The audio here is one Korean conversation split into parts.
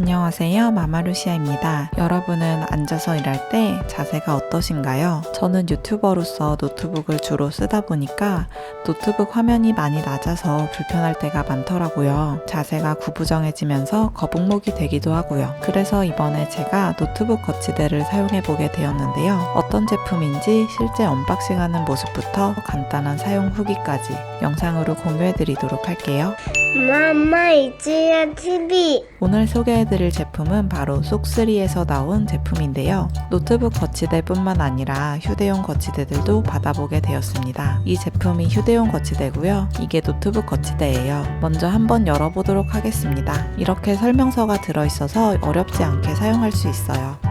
안녕하세요. 마마루시아입니다. 여러분은 앉아서 일할 때 자세가 어떠신가요? 저는 유튜버로서 노트북을 주로 쓰다 보니까 노트북 화면이 많이 낮아서 불편할 때가 많더라고요. 자세가 구부정해지면서 거북목이 되기도 하고요. 그래서 이번에 제가 노트북 거치대를 사용해 보게 되었는데요. 어떤 제품인지 실제 언박싱하는 모습부터 간단한 사용 후기까지 영상으로 공유해 드리도록 할게요. 마마 이지야 TV 오늘 소개해드릴 제품은 바로 쏙3에서 나온 제품인데요. 노트북 거치대뿐만 아니라 휴대용 거치대들도 받아보게 되었습니다. 이 제품이 휴대용 거치대고요. 이게 노트북 거치대예요. 먼저 한번 열어보도록 하겠습니다. 이렇게 설명서가 들어있어서 어렵지 않게 사용할 수 있어요.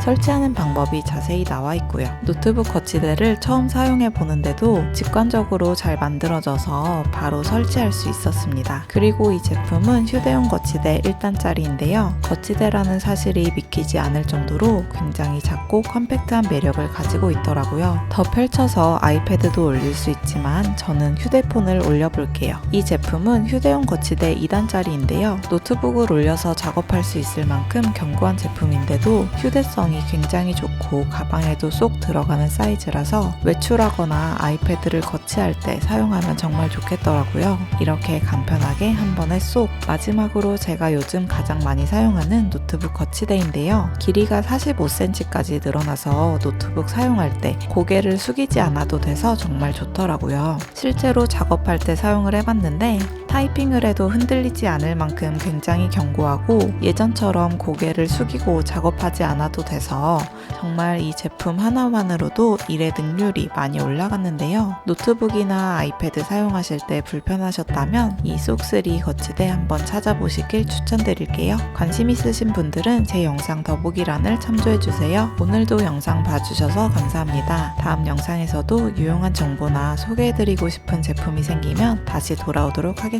설치하는 방법이 자세히 나와 있고요. 노트북 거치대를 처음 사용해 보는데도 직관적으로 잘 만들어져서 바로 설치할 수 있었습니다. 그리고 이 제품은 휴대용 거치대 1단짜리인데요. 거치대라는 사실이 믿기지 않을 정도로 굉장히 작고 컴팩트한 매력을 가지고 있더라고요. 더 펼쳐서 아이패드도 올릴 수 있지만 저는 휴대폰을 올려볼게요. 이 제품은 휴대용 거치대 2단짜리인데요. 노트북을 올려서 작업할 수 있을 만큼 견고한 제품인데도 휴대성 이 굉장히 좋고 가방에도 쏙 들어가는 사이즈라서 외출하거나 아이패드를 거치할 때 사용하면 정말 좋겠더라고요. 이렇게 간편하게 한 번에 쏙! 마지막으로 제가 요즘 가장 많이 사용하는 노트북 거치대인데요. 길이가 45cm까지 늘어나서 노트북 사용할 때 고개를 숙이지 않아도 돼서 정말 좋더라고요. 실제로 작업할 때 사용을 해봤는데 타이핑을 해도 흔들리지 않을 만큼 굉장히 견고하고 예전처럼 고개를 숙이고 작업하지 않아도 돼서 정말 이 제품 하나만으로도 일의 능률이 많이 올라갔는데요. 노트북이나 아이패드 사용하실 때 불편하셨다면 이 쏙3 거치대 한번 찾아보시길 추천드릴게요. 관심 있으신 분들은 제 영상 더보기란을 참조해주세요. 오늘도 영상 봐주셔서 감사합니다. 다음 영상에서도 유용한 정보나 소개해드리고 싶은 제품이 생기면 다시 돌아오도록 하겠습니다.